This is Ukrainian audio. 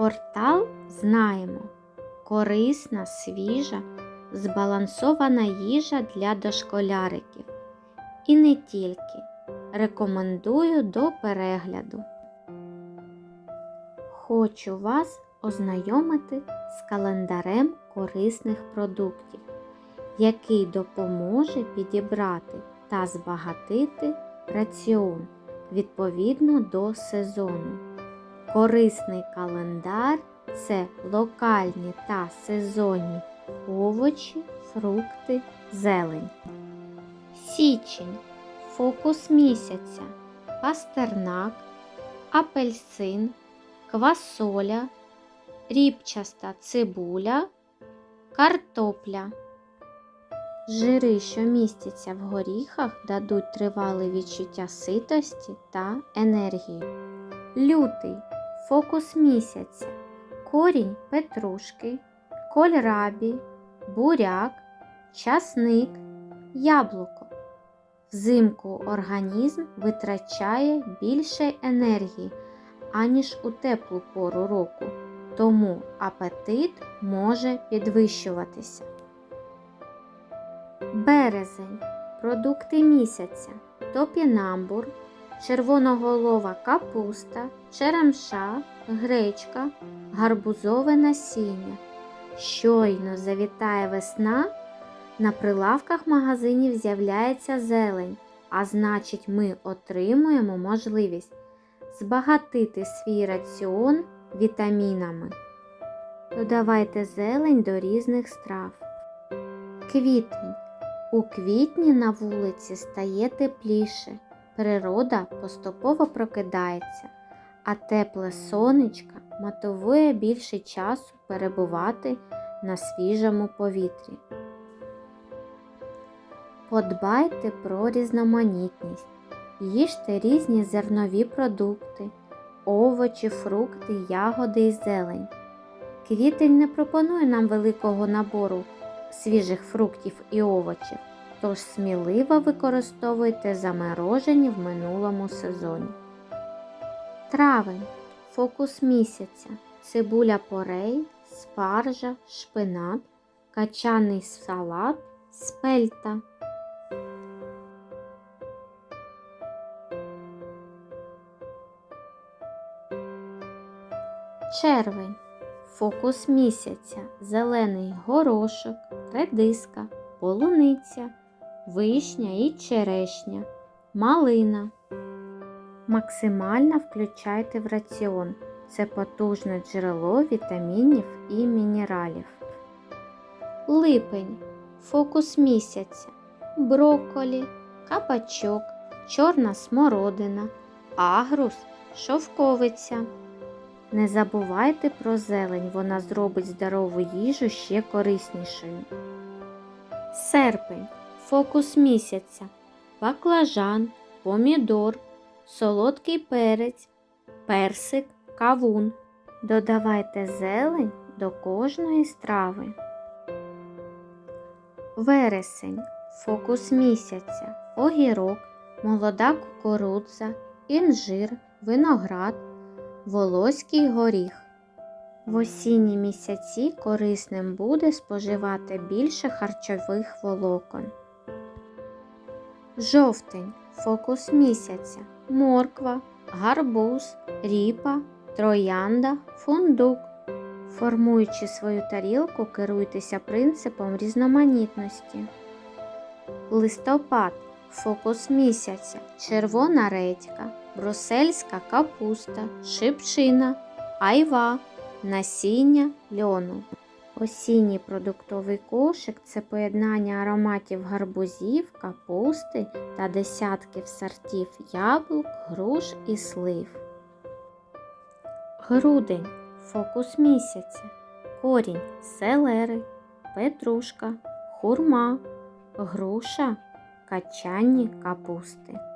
Портал знаємо. Корисна, свіжа, збалансована їжа для дошколяриків. І не тільки. Рекомендую до перегляду. Хочу вас ознайомити з календарем корисних продуктів, який допоможе підібрати та збагатити раціон відповідно до сезону. Корисний календар це локальні та сезонні овочі, фрукти, зелень. Січень фокус місяця, пастернак, апельсин, квасоля, рібчаста цибуля, картопля. Жири, що містяться в горіхах, дадуть тривале відчуття ситості та енергії. Лютий фокус місяця, корінь петрушки, кольрабі, буряк, часник, яблуко. Взимку організм витрачає більше енергії, аніж у теплу пору року, тому апетит може підвищуватися. Березень. Продукти місяця. Топінамбур, червоноголова капуста, черемша, гречка, гарбузове насіння. Щойно завітає весна, на прилавках магазинів з'являється зелень, а значить, ми отримуємо можливість збагатити свій раціон вітамінами. Додавайте зелень до різних страв. Квітень. У квітні на вулиці стає тепліше, природа поступово прокидається, а тепле сонечко мотивує більше часу перебувати на свіжому повітрі. Подбайте про різноманітність, їжте різні зернові продукти, овочі, фрукти, ягоди і зелень. Квітень не пропонує нам великого набору свіжих фруктів і овочів, тож сміливо використовуйте заморожені в минулому сезоні. Травень фокус місяця, цибуля порей, спаржа, шпинат, качаний салат, спельта. Червень фокус місяця, зелений горошок, редиска, полуниця, вишня і черешня, малина. Максимально включайте в раціон. Це потужне джерело вітамінів і мінералів. Липень фокус місяця, брокколі, кабачок, чорна смородина, агрус, шовковиця. Не забувайте про зелень, вона зробить здорову їжу ще кориснішою. Серпень фокус місяця, баклажан, помідор, солодкий перець, персик, кавун. Додавайте зелень до кожної страви. Вересень фокус місяця, огірок, молода кукурудза, інжир, виноград волоський горіх. В осінні місяці корисним буде споживати більше харчових волокон. Жовтень фокус місяця, морква, гарбуз, ріпа, троянда, фундук. Формуючи свою тарілку, керуйтеся принципом різноманітності. Листопад фокус місяця, червона редька, брусельська капуста, шипшина, айва, насіння льону. Осінній продуктовий кошик це поєднання ароматів гарбузів, капусти та десятків сортів яблук, груш і слив. Грудень фокус місяця, корінь селери, петрушка, хурма, груша, качанні капусти.